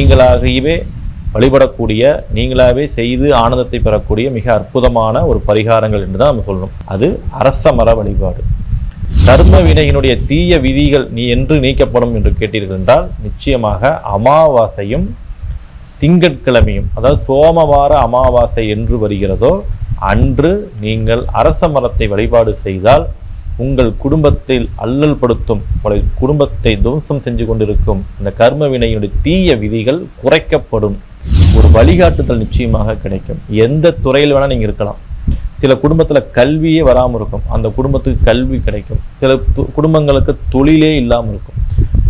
நீங்களாகவே வழிபடக்கூடிய நீங்களாகவே செய்து ஆனந்தத்தை பெறக்கூடிய மிக அற்புதமான ஒரு பரிகாரங்கள் என்று தான் நம்ம சொல்லணும். அது அரச மர வழிபாடு. கர்ம வினையினுடைய தீய விதிகள் நீ என்று நீக்கப்படும் என்று கேட்டீர்கள் என்றால் நிச்சயமாக அமாவாசையும் திங்கட்கிழமையும் அதாவது சோமவார அமாவாசை என்று வருகிறதோ அன்று நீங்கள் அரச மரத்தை வழிபாடு செய்தால் உங்கள் குடும்பத்தில் அல்லல் படுத்தும் உங்களை குடும்பத்தை துவம்சம் செஞ்சு கொண்டிருக்கும் இந்த கர்ம வினையினுடைய தீய விதிகள் குறைக்கப்படும். ஒரு வழிகாட்டுதல் நிச்சயமாக கிடைக்கும். எந்த துறையில் வேணால் நீங்கள் இருக்கலாம். சில குடும்பத்தில் கல்வியே வராமல் இருக்கும். அந்த குடும்பத்துக்கு கல்வி கிடைக்கும். சில குடும்பங்களுக்கு தொழிலே இல்லாமல் இருக்கும்.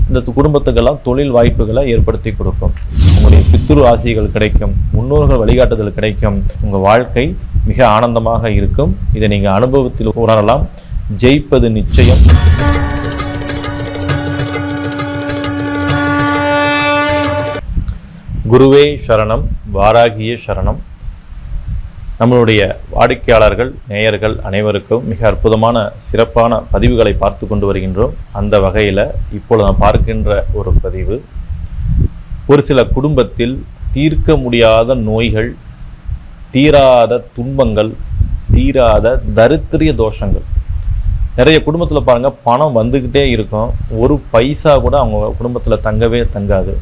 இந்த குடும்பத்துக்கெல்லாம் தொழில் வாய்ப்புகளை ஏற்படுத்தி கொடுக்கும். உங்களுடைய பித்துரு ஆசைகள் கிடைக்கும். முன்னோர்கள் வழிகாட்டுதல் கிடைக்கும். உங்கள் வாழ்க்கை மிக ஆனந்தமாக இருக்கும். இதை நீங்கள் அனுபவத்தில் உணரலாம். ஜெயிப்பது நிச்சயம். குருவே சரணம் வாராகிய சரணம். நம்மளுடைய வாடிக்கையாளர்கள் நேயர்கள் அனைவருக்கும் மிக அற்புதமான சிறப்பான பதிவுகளை பார்த்து கொண்டு வருகின்றோம். அந்த வகையில் இப்பொழுது நாம் பார்க்கின்ற ஒரு பதிவு ஒரு சில குடும்பத்தில் தீர்க்க முடியாத நோய்கள் தீராத துன்பங்கள் தீராத தரித்திரிய தோஷங்கள். நிறைய குடும்பத்தில் பாருங்கள் பணம் வந்துக்கிட்டே இருக்கும். ஒரு பைசா கூட அவங்க குடும்பத்தில் தங்கவே தங்காது.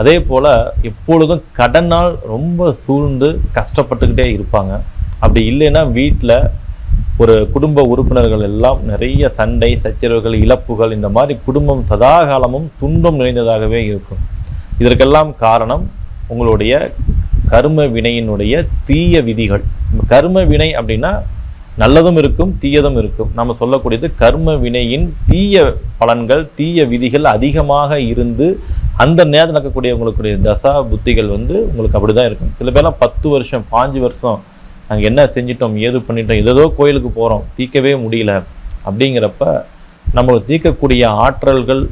அதே போல் எப்பொழுதும் கடனால் ரொம்ப சூழ்ந்து கஷ்டப்பட்டுக்கிட்டே இருப்பாங்க. அப்படி இல்லைன்னா வீட்டில் ஒரு குடும்ப உறுப்பினர்கள் எல்லாம் நிறைய சண்டை சச்சரவுகள் இழப்புகள் இந்த மாதிரி குடும்பம் சதாகாலமும் துன்பம் நிறைந்ததாகவே இருக்கும். இதற்கெல்லாம் காரணம் உங்களுடைய கர்ம வினையினுடைய தீய விதிகள். கர்ம வினை அப்படின்னா நல்லதும் இருக்கும் தீயதும் இருக்கும். நம்ம சொல்லக்கூடியது கர்ம வினையின் தீய பலன்கள் தீய விதிகள் அதிகமாக இருந்து அந்த நேரத்தில் நடக்கக்கூடிய உங்களுக்குடைய தசா புத்திகள் வந்து உங்களுக்கு அப்படி தான் இருக்கும். சில பேர்லாம் பத்து வருஷம் பாஞ்சு வருஷம் நாங்கள் என்ன செஞ்சிட்டோம் ஏது பண்ணிட்டோம் ஏதோ கோயிலுக்கு போகிறோம் தீர்க்கவே முடியல அப்படிங்கிறப்ப நம்ம தீர்க்கக்கூடிய ஆற்றல்கள்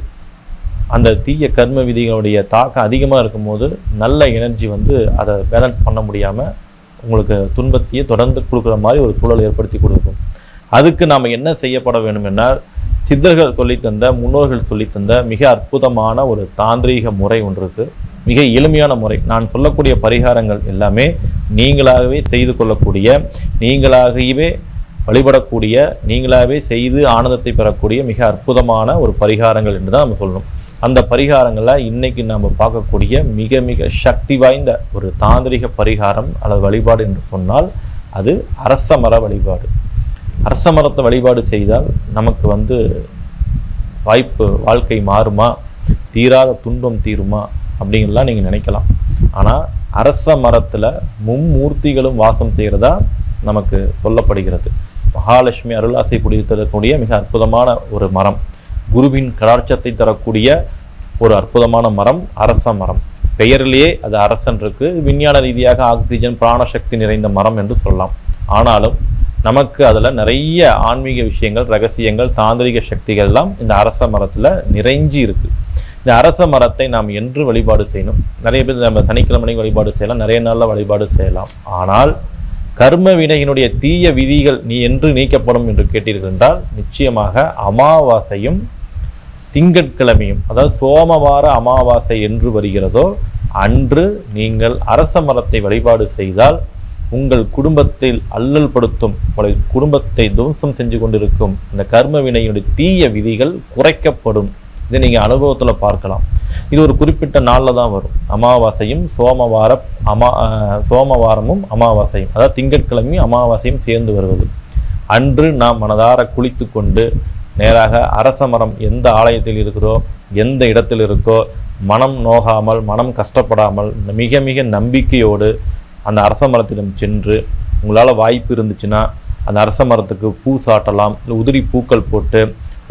அந்த தீய கர்ம விதிகளுடைய தாக்கம் அதிகமாக இருக்கும்போது நல்ல எனர்ஜி வந்து அதை பேலன்ஸ் பண்ண முடியாமல் உங்களுக்கு துன்பத்தையே தொடர்ந்து கொடுக்குற மாதிரி ஒரு சூழல் ஏற்படுத்தி கொடுக்கும். அதுக்கு நாம் என்ன செய்யப்பட வேண்டும் என்றால் சித்தர்கள் சொல்லித் தந்த முன்னோர்கள் சொல்லித் தந்த மிக அற்புதமான ஒரு தாந்திரீக முறை ஒன்று இருக்குது மிக எளிமையான முறை. நான் சொல்லக்கூடிய பரிகாரங்கள் எல்லாமே நீங்களாகவே செய்து கொள்ளக்கூடிய நீங்களாகவே வழிபடக்கூடிய நீங்களாகவே செய்து ஆனந்தத்தை பெறக்கூடிய மிக அற்புதமான ஒரு பரிகாரங்கள் என்று தான் நம்ம சொல்லணும். அந்த பரிகாரங்களை இன்னைக்கு நாம் பார்க்கக்கூடிய மிக மிக சக்தி வாய்ந்த ஒரு தாந்திரிக பரிகாரம் அல்லது வழிபாடு என்று சொன்னால் அது அரச மர வழிபாடு. அரச மரத்தை வழிபாடு செய்தால் நமக்கு வந்து வாய்ப்பு வாழ்க்கை மாறுமா? தீராத துன்பம் தீருமா? அப்படிங்கலாம் நீங்கள் நினைக்கலாம். ஆனால் அரச மரத்தில் மும்மூர்த்திகளும் வாசம் செய்கிறதா நமக்கு சொல்லப்படுகிறது. மகாலட்சுமி அருளாசை புடித்து மிக அற்புதமான ஒரு மரம். குருவின் கடாட்சத்தை தரக்கூடிய ஒரு அற்புதமான மரம் அரச மரம். பெயரிலேயே அது அரசன் இருக்கு. விஞ்ஞான ரீதியாக ஆக்சிஜன் பிராணசக்தி நிறைந்த மரம் என்று சொல்லலாம். ஆனாலும் நமக்கு அதில் நிறைய ஆன்மீக விஷயங்கள் ரகசியங்கள் தாந்திரிக சக்திகள் எல்லாம் இந்த அரச மரத்தில் நிறைஞ்சி இருக்கு. இந்த அரச மரத்தை நாம் என்று வழிபாடு செய்யணும். நிறைய பேர் நம்ம சனிக்கிழமை வழிபாடு செய்யலாம். நிறைய நாளில் வழிபாடு செய்யலாம். ஆனால் கர்ம வினையினுடைய தீய விதிகள் நீ என்று நீக்கப்படும் என்று கேட்டீர்கள் என்றால் நிச்சயமாக அமாவாசையும் திங்கட்கிழமையும் அதாவது சோமவார அமாவாசை என்று வருகிறதோ அன்று நீங்கள் அரச மரத்தை வழிபாடு செய்தால் உங்கள் குடும்பத்தில் அல்லல் படுத்தும் உங்களை குடும்பத்தை துவம்சம் செஞ்சு கொண்டிருக்கும் இந்த கர்ம வினையினுடைய தீய விதிகள் குறைக்கப்படும். இதை நீங்கள் அனுபவத்தில் பார்க்கலாம். இது ஒரு குறிப்பிட்ட நாளில் தான் வரும். அமாவாசையும் சோமவார அமா சோமவாரமும் அமாவாசையும் அதாவது திங்கட்கிழமையும் அமாவாசையும் சேர்ந்து வருவது. அன்று நாம் மனதார குளித்து கொண்டு நேராக அரச மரம் எந்த ஆலயத்தில் இருக்கிறோ எந்த இடத்தில் இருக்கோ மனம் நோகாமல் மனம் கஷ்டப்படாமல் மிக மிக நம்பிக்கையோடு அந்த அரச மரத்திடம் சென்று உங்களால் வாய்ப்பு இருந்துச்சுன்னா அந்த அரச மரத்துக்கு பூ சாட்டலாம் இல்லை உதிரி பூக்கள் போட்டு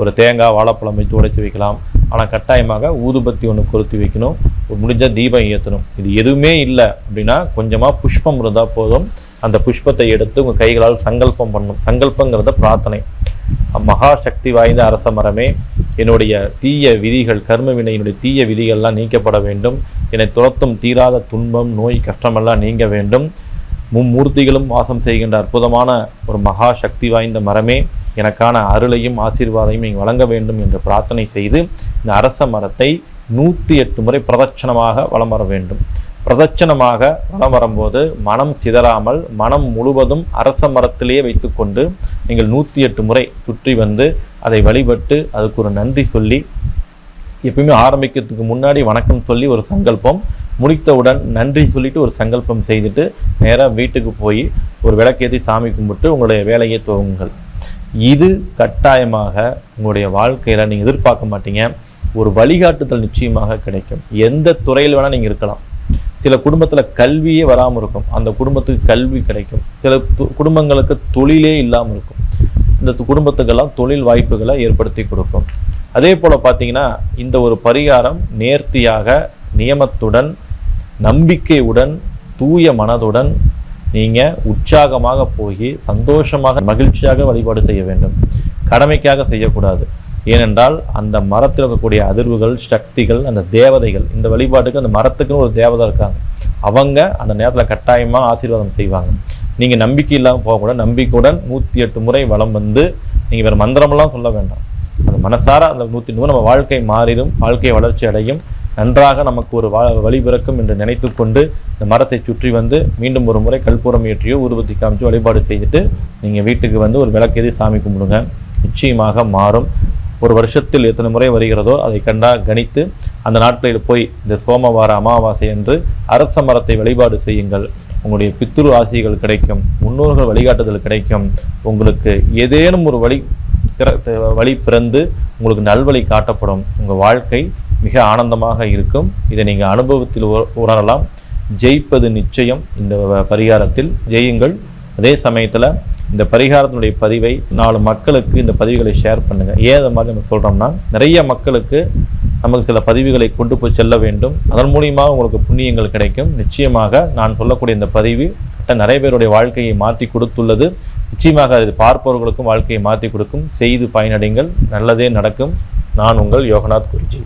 ஒரு தேங்காய் வாழைப்பழம் வைத்து உடைச்சி வைக்கலாம். ஆனால் கட்டாயமாக ஊதுபத்தி ஒன்று கொளுத்தி வைக்கணும். ஒரு தீபம் ஏற்றணும் இது எதுவுமே இல்லை அப்படின்னா கொஞ்சமாக புஷ்பம் இருந்தால் போதும். அந்த புஷ்பத்தை எடுத்து உங்கள் கைகளால் சங்கல்பம் பண்ணணும் சங்கல்பங்கிறத பிரார்த்தனை. மகா சக்தி வாய்ந்த அரச மரமே என்னுடைய தீய விதிகள் கர்ம வினையினுடைய தீய விதிகள்லாம் நீக்கப்பட வேண்டும். என்னை துரத்தும் தீராத துன்பம் நோய் கஷ்டமெல்லாம் நீங்க வேண்டும். மும்மூர்த்திகளும் வாசம் செய்கின்ற அற்புதமான ஒரு மகா சக்தி வாய்ந்த மரமே எனக்கான அருளையும் ஆசீர்வாதையும் நீங்கள் வழங்க வேண்டும் என்று பிரார்த்தனை செய்து இந்த அரச மரத்தை நூற்றி எட்டு முறை பிரதட்சணமாக வலம் வர வேண்டும். பிரதட்சணமாக வலம் வரும்போது மனம் சிதறாமல் மனம் முழுவதும் அரச மரத்திலேயே வைத்துக்கொண்டு நீங்கள் நூற்றி எட்டு முறை சுற்றி வந்து அதை வழிபட்டு அதுக்கு ஒரு நன்றி சொல்லி எப்பயுமே ஆரம்பிக்கிறதுக்கு முன்னாடி வணக்கம் சொல்லி ஒரு சங்கல்பம் முடித்தவுடன் நன்றி சொல்லிட்டு ஒரு சங்கல்பம் செய்துட்டு நேராக வீட்டுக்கு போய் ஒரு விளக்கேற்றி சாமி கும்பிட்டு உங்களுடைய வேலையை துவங்குங்கள். இது கட்டாயமாக உங்களுடைய வாழ்க்கையில் நீங்கள் எதிர்பார்க்க மாட்டீங்க. ஒரு வழிகாட்டுதல் நிச்சயமாக கிடைக்கும். எந்த துறையில் வேணால் நீங்கள் இருக்கலாம். சில குடும்பத்தில் கல்வியே வராமல் இருக்கும். அந்த குடும்பத்துக்கு கல்வி கிடைக்கும். சில குடும்பங்களுக்கு தொழிலே இல்லாமல் இருக்கும். இந்த குடும்பத்துக்கெல்லாம் தொழில் வாய்ப்புகளை ஏற்படுத்தி கொடுக்கும். அதே போல் பார்த்தீங்கன்னா இந்த ஒரு பரிகாரம் நேர்த்தியாக நியமத்துடன் நம்பிக்கையுடன் தூய மனதுடன் நீங்கள் உற்சாகமாக போய் சந்தோஷமாக மகிழ்ச்சியாக வழிபாடு செய்ய வேண்டும். கடமைக்காக செய்யக்கூடாது. ஏனென்றால் அந்த மரத்தில் இருக்கக்கூடிய அதிர்வுகள் சக்திகள் அந்த தேவதைகள் இந்த வழிபாட்டுக்கு அந்த மரத்துக்குன்னு ஒரு தேவதை இருக்காங்க. அவங்க அந்த நேரத்தில் கட்டாயமாக ஆசீர்வாதம் செய்வாங்க. நீங்கள் நம்பிக்கை இல்லாமல் போகக்கூடாது நம்பிக்கையுடன் நூற்றி எட்டு முறை வளம் வந்து நீங்கள் வேறு மந்திரமெல்லாம் சொல்ல வேண்டாம். அந்த மனசார அந்த நூற்றி நூறு நம்ம வாழ்க்கை மாறிடும் வாழ்க்கை வளர்ச்சி அடையும். நன்றாக நமக்கு ஒரு வா வழி பிறக்கும் என்று நினைத்து கொண்டு இந்த மரத்தை சுற்றி வந்து மீண்டும் ஒரு முறை கற்பூரம் ஏற்றியோ ஊர்வத்தி காமிச்சோ வழிபாடு செய்துட்டு நீங்கள் வீட்டுக்கு வந்து ஒரு விளக்கேதி சாமி கும்பிடுங்க. நிச்சயமாக மாறும். ஒரு வருஷத்தில் எத்தனை முறை வருகிறதோ அதை கண்டா கணித்து அந்த நாட்களில் போய் இந்த சோமவார அமாவாசை என்று அரச மரத்தை வழிபாடு செய்யுங்கள். உங்களுடைய பித்துரு ஆசைகள் கிடைக்கும் முன்னோர்கள் வழிகாட்டுதல் கிடைக்கும். உங்களுக்கு ஏதேனும் ஒரு வழி வழி பிறந்து உங்களுக்கு நல்வழி காட்டப்படும். உங்கள் வாழ்க்கை மிக ஆனந்தமாக இருக்கும். இதை நீங்கள் அனுபவத்தில் உணரலாம். ஜெயிப்பது நிச்சயம் இந்த பரிகாரத்தில். ஜெயுங்கள் அதே சமயத்தில் இந்த பரிகாரத்தினுடைய பதிவை நாலு மக்களுக்கு இந்த பதிவுகளை ஷேர் பண்ணுங்கள் ஏன் மாதிரி நம்ம சொல்கிறோம்னா நிறைய மக்களுக்கு நமக்கு சில பதிவுகளை கொண்டு போய் செல்ல வேண்டும். அதன் மூலியமாக உங்களுக்கு புண்ணியங்கள் கிடைக்கும். நிச்சயமாக நான் சொல்லக்கூடிய இந்த பதிவு கிட்ட நிறைய பேருடைய வாழ்க்கையை மாற்றி கொடுத்துள்ளது. நிச்சயமாக அது பார்ப்பவர்களுக்கும் வாழ்க்கையை மாற்றி கொடுக்கும். செய்து பயனடைங்கள். நல்லதே நடக்கும். நான் உங்கள் யோகநாத் குருஜி.